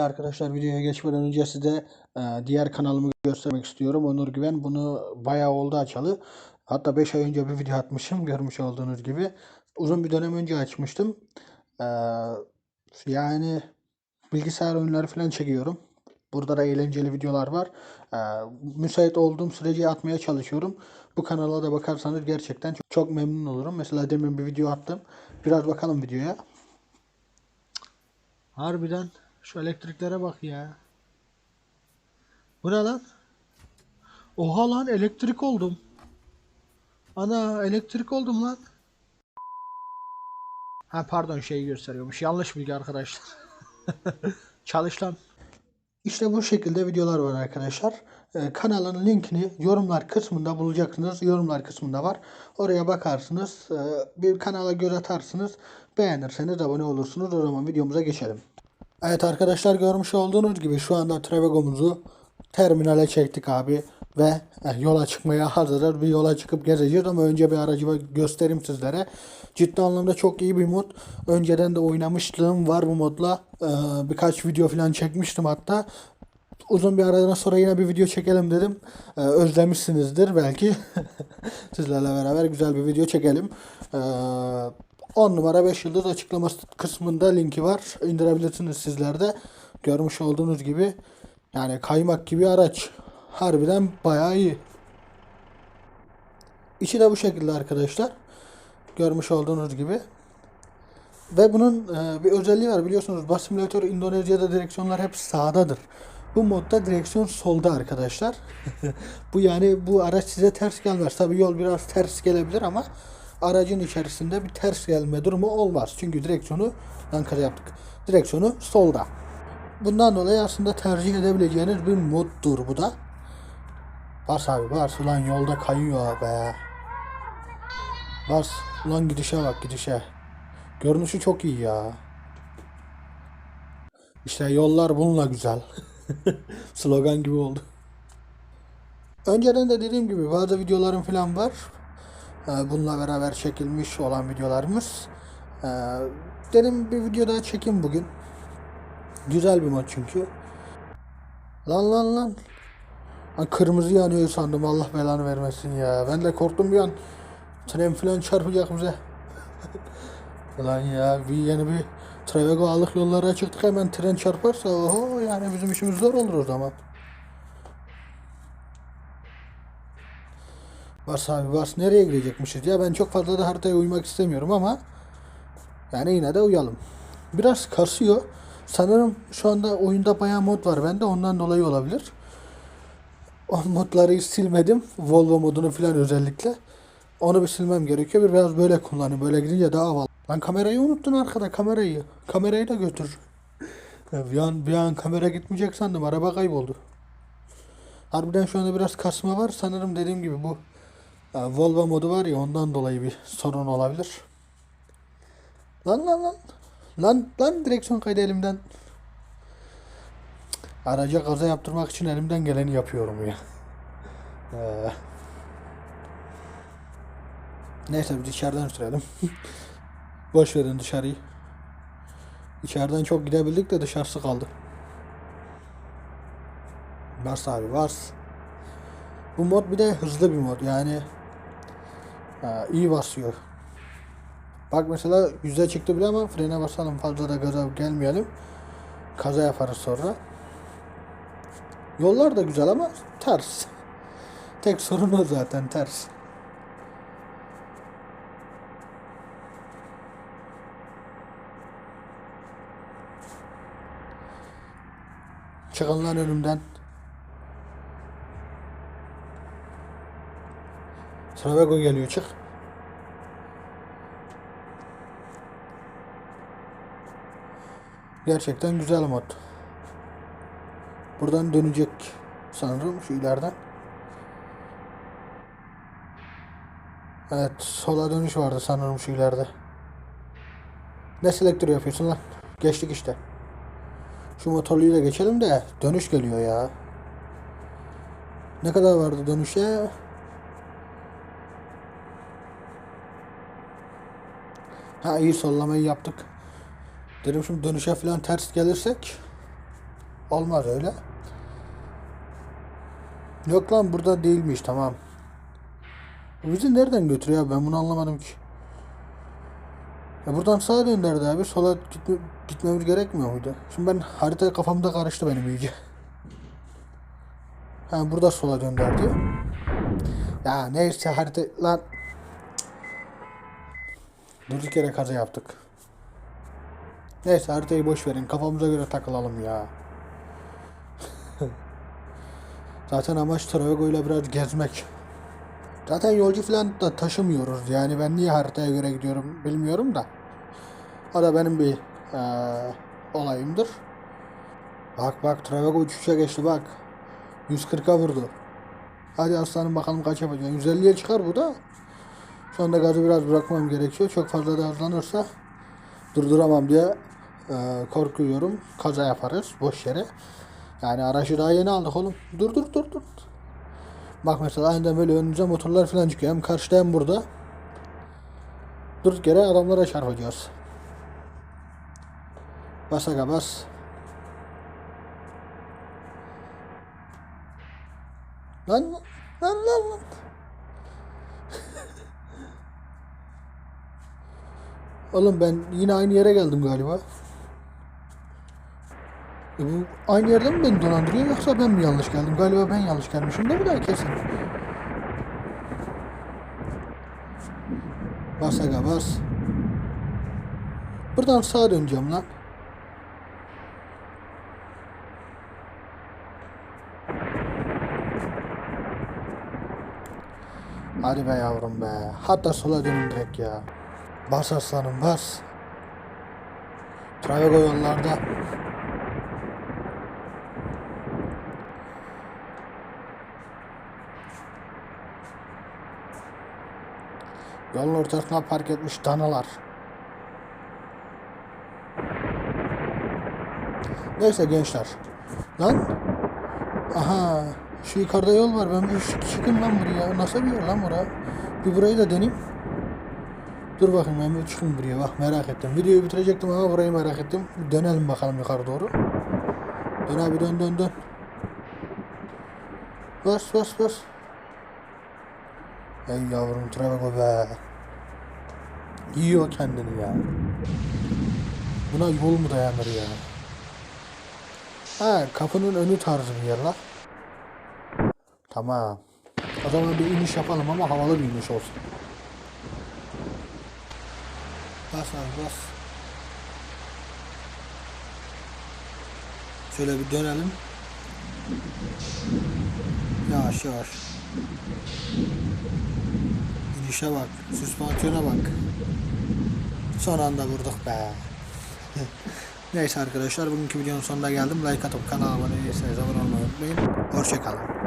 Arkadaşlar videoya geçmeden önce size e, diğer kanalımı göstermek istiyorum. Onur Güven. Bunu bayağı oldu açalı. Hatta 5 ay önce bir video atmışım görmüş olduğunuz gibi. Uzun bir dönem önce açmıştım. E, yani bilgisayar oyunları falan çekiyorum. Burada da eğlenceli videolar var. E, müsait olduğum sürece atmaya çalışıyorum. Bu kanala da bakarsanız gerçekten çok, çok memnun olurum. Mesela demin bir video attım. Biraz bakalım videoya. Harbiden şu elektriklere bak ya. Bu ne lan? Oha lan elektrik oldum. Ana elektrik oldum lan. Ha pardon şeyi gösteriyormuş. Yanlış bilgi arkadaşlar. Çalış lan. İşte bu şekilde videolar var arkadaşlar. Ee, kanalın linkini yorumlar kısmında bulacaksınız. Yorumlar kısmında var. Oraya bakarsınız. Ee, bir kanala göz atarsınız. Beğenirseniz abone olursunuz. O zaman videomuza geçelim. Evet arkadaşlar görmüş olduğunuz gibi şu anda Trevego'muzu terminale çektik abi ve eh, yola çıkmaya hazırız. Bir yola çıkıp gezeceğiz ama önce bir aracı göstereyim sizlere. Ciddi anlamda çok iyi bir mod. Önceden de oynamışlığım var bu modla. Ee, birkaç video falan çekmiştim hatta. Uzun bir aradan sonra yine bir video çekelim dedim. Ee, özlemişsinizdir belki. Sizlerle beraber güzel bir video çekelim. Ee, 10 numara 5 yıldız açıklama kısmında linki var. İndirebilirsiniz sizler de. Görmüş olduğunuz gibi yani kaymak gibi araç. Harbiden bayağı iyi. İçi de bu şekilde arkadaşlar. Görmüş olduğunuz gibi. Ve bunun e, bir özelliği var biliyorsunuz. Bus Simulator Endonezya'da direksiyonlar hep sağdadır. Bu modda direksiyon solda arkadaşlar. bu yani bu araç size ters gelmez. Tabi yol biraz ters gelebilir ama aracın içerisinde bir ters gelme durumu olmaz. Çünkü direksiyonu Ankara yaptık. Direksiyonu solda. Bundan dolayı aslında tercih edebileceğiniz bir moddur bu da. Bas abi bas ulan yolda kayıyor be. Bas ulan gidişe bak gidişe. Görünüşü çok iyi ya. İşte yollar bununla güzel. Slogan gibi oldu. Önceden de dediğim gibi bazı videolarım falan var. Ee, Bununla beraber çekilmiş olan videolarımız. Ee, Dedim bir video daha çekeyim bugün. Güzel bir maç çünkü. Lan lan lan. Ha, kırmızı yanıyor sandım Allah belanı vermesin ya. Ben de korktum bir an. Tren falan çarpacak bize. Lan ya bir yeni bir Trevego alık yollara çıktık hemen tren çarparsa oho yani bizim işimiz zor olur o zaman. Bas abi bas nereye gidecekmişiz ya ben çok fazla da haritaya uymak istemiyorum ama yani yine de uyalım. Biraz kasıyor. Sanırım şu anda oyunda bayağı mod var bende ondan dolayı olabilir. O modları silmedim. Volvo modunu falan özellikle. Onu bir silmem gerekiyor. Biraz böyle kullanayım. Böyle gidince daha havalı. Lan kamerayı unuttun arkada kamerayı. Kamerayı da götür. Bir an, bir an kamera gitmeyecek sandım. Araba kayboldu. Harbiden şu anda biraz kasma var. Sanırım dediğim gibi bu e, Volvo modu var ya ondan dolayı bir sorun olabilir. Lan lan lan. Lan lan direksiyon kaydı elimden. Araca kaza yaptırmak için elimden geleni yapıyorum ya. Ee, neyse biz içeriden sürelim. Boş verin dışarıyı. İçeriden çok gidebildik de dışarısı kaldı. Bas abi bas. Bu mod bir de hızlı bir mod yani e, iyi basıyor. Bak mesela yüze çıktı bile ama frene basalım fazla da gaza gelmeyelim. Kaza yaparız sonra. Yollar da güzel ama ters. Tek sorun o zaten ters. Çıkın lan önümden. Travego geliyor çık. Gerçekten güzel mod. Buradan dönecek sanırım şu ileriden. Evet sola dönüş vardı sanırım şu ileride. Ne selektör yapıyorsun lan? Geçtik işte. Şu motorluyu da geçelim de dönüş geliyor ya. Ne kadar vardı dönüşe? Ha iyi sollamayı yaptık. Dedim şimdi dönüşe falan ters gelirsek Olmaz öyle. Yok lan burada değilmiş tamam. Bu bizi nereden götürüyor ben bunu anlamadım ki. Ya buradan sağa döndürdü abi. Sola gitme, gitmemiz gerekmiyor muydu? Şimdi ben harita kafamda karıştı benim iyice. Ha burada sola dönder diyor. Ya neyse harita lan. Durduk yere kaza yaptık. Neyse haritayı boş verin. Kafamıza göre takılalım ya. Zaten amaç Travigo ile biraz gezmek. Zaten yolcu falan da taşımıyoruz. Yani ben niye haritaya göre gidiyorum bilmiyorum da. O da benim bir eee, olayımdır. Bak bak Travigo uçuşa geçti bak. 140'a vurdu. Hadi aslanım bakalım kaç yapacak. 150'ye çıkar bu da. Şu anda gazı biraz bırakmam gerekiyor. Çok fazla da durduramam diye eee, korkuyorum. Kaza yaparız boş yere. Yani aracı daha yeni aldık oğlum. Dur dur dur dur. Bak mesela aniden böyle önümüze motorlar falan çıkıyor. Hem karşıda hem burada. Durduk yere adamlara çarpacağız. Bas aga bas. Lan lan lan lan. Oğlum ben yine aynı yere geldim galiba. E bu aynı yerde mi beni dolandırıyor yoksa ben mi yanlış geldim? Galiba ben yanlış gelmişim de bu da kesin. Bas aga bas. Buradan sağa döneceğim lan. Hadi be yavrum be. Hatta sola dönün direkt ya. Bas aslanım bas. Travigo yollarda. Yolun ortasına park etmiş danalar. Neyse gençler. Lan. Aha. Şu yukarıda yol var. Ben bir çık- çıkayım lan buraya. Nasıl bir yer lan bura? Bir burayı da deneyeyim. Dur bakayım bir çıkayım buraya. Bak merak ettim. Videoyu bitirecektim ama burayı merak ettim. Dönelim bakalım yukarı doğru. Dön abi dön dön dön. Bas bas bas. Ey yavrum Travigo be. Yiyor kendini ya. Buna yol mu dayanır ya? Ha kapının önü tarzı bir yer la. Tamam. O zaman bir iniş yapalım ama havalı bir iniş olsun. Bas abi bas. Şöyle bir dönelim. Yavaş yavaş. İnişe bak. Süspansiyona bak. Son anda vurduk be. Neyse arkadaşlar bugünkü videonun sonuna geldim. Like atıp kanala abone değilseniz abone olmayı unutmayın. Hoşçakalın.